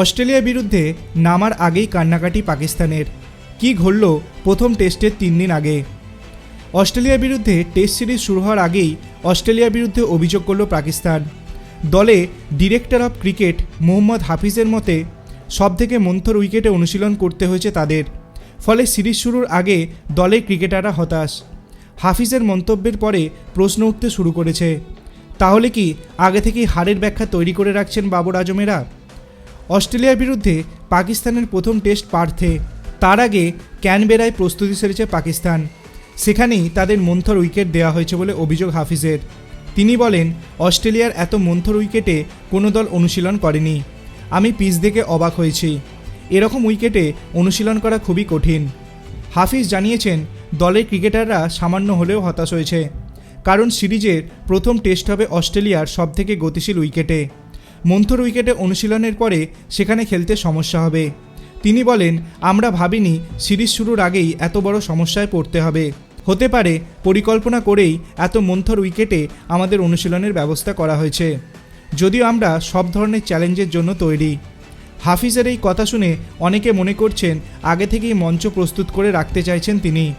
অস্ট্রেলিয়ার বিরুদ্ধে নামার আগেই কান্নাকাটি পাকিস্তানের। কি ঘটল প্রথম টেস্টের তিন দিন আগে? অস্ট্রেলিয়ার বিরুদ্ধে টেস্ট সিরিজ শুরু হওয়ার আগেই অস্ট্রেলিয়ার বিরুদ্ধে অভিযোগ করল পাকিস্তান। দলে ডিরেক্টর অফ ক্রিকেট মোহাম্মদ হাফিজের মতে, সবথেকে মন্থর উইকেটে অনুশীলন করতে হয়েছে তাদের। ফলে সিরিজ শুরুর আগে দলের ক্রিকেটাররা হতাশ। হাফিজের মন্তব্যের পরে প্রশ্ন উঠতে শুরু করেছে, তাহলে কি আগে থেকেই হারের ব্যাখ্যা তৈরি করে রাখছেন বাবর আজমেরা? অস্ট্রেলিয়ার বিরুদ্ধে পাকিস্তানের প্রথম টেস্ট পার্থে। তার আগে ক্যানবেরায় প্রস্তুতি সেরেছে পাকিস্তান। সেখানেই তাদের মন্থর উইকেট দেওয়া হয়েছে বলে অভিযোগ হাফিজের। তিনি বলেন, অস্ট্রেলিয়ার এত মন্থর উইকেটে কোনো দল অনুশীলন করেনি। আমি পিচ দেখে অবাক হয়েছি। এরকম উইকেটে অনুশীলন করা খুবই কঠিন। হাফিজ জানিয়েছেন, দলের ক্রিকেটাররা সামান্য হলেও হতাশ হয়েছে। কারণ সিরিজের প্রথম টেস্ট হবে অস্ট্রেলিয়ার সবথেকে গতিশীল উইকেটে। মন্থর উইকেটে অনুশীলনের পরে সেখানে খেলতে সমস্যা হবে। তিনি বলেন, আমরা ভাবিনি সিরিজ শুরুর আগেই এত বড় সমস্যায় পড়তে হবে। হতে পারে পরিকল্পনা করেই এত মন্থর উইকেটে আমাদের অনুশীলনের ব্যবস্থা করা হয়েছে। যদিও আমরা সব ধরনের চ্যালেঞ্জের জন্য তৈরি। হাফিজের এই কথা শুনে অনেকে মনে করছেন আগে থেকেই মঞ্চ প্রস্তুত করে রাখতে চাইছেন তিনি।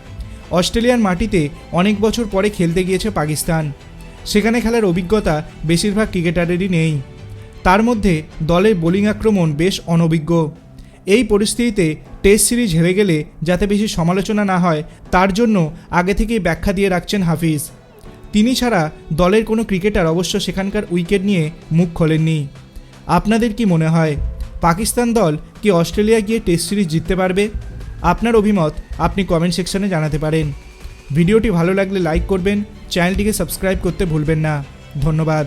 অস্ট্রেলিয়ার মাটিতে অনেক বছর পরে খেলতে গিয়েছে পাকিস্তান। সেখানে খেলার অভিজ্ঞতা বেশিরভাগ ক্রিকেটারেরই নেই। তার মধ্যে দলের বোলিং আক্রমণ বেশ অনভিজ্ঞ। এই পরিস্থিতিতে টেস্ট সিরিজ হেরে গেলে যাতে বেশি সমালোচনা না হয়, তার জন্য আগে থেকেই ব্যাখ্যা দিয়ে রাখছেন হাফিজ। তিনি ছাড়া দলের কোনো ক্রিকেটার অবশ্য সেখানকার উইকেট নিয়ে মুখ খোলেননি। আপনাদের কি মনে হয়, পাকিস্তান দল কি অস্ট্রেলিয়া গিয়ে টেস্ট সিরিজ জিততে পারবে? আপনার অভিমত আপনি কমেন্ট সেকশনে জানাতে পারেন। ভিডিওটি ভালো লাগলে লাইক করবেন, চ্যানেলটিকে সাবস্ক্রাইব করতে ভুলবেন না। ধন্যবাদ।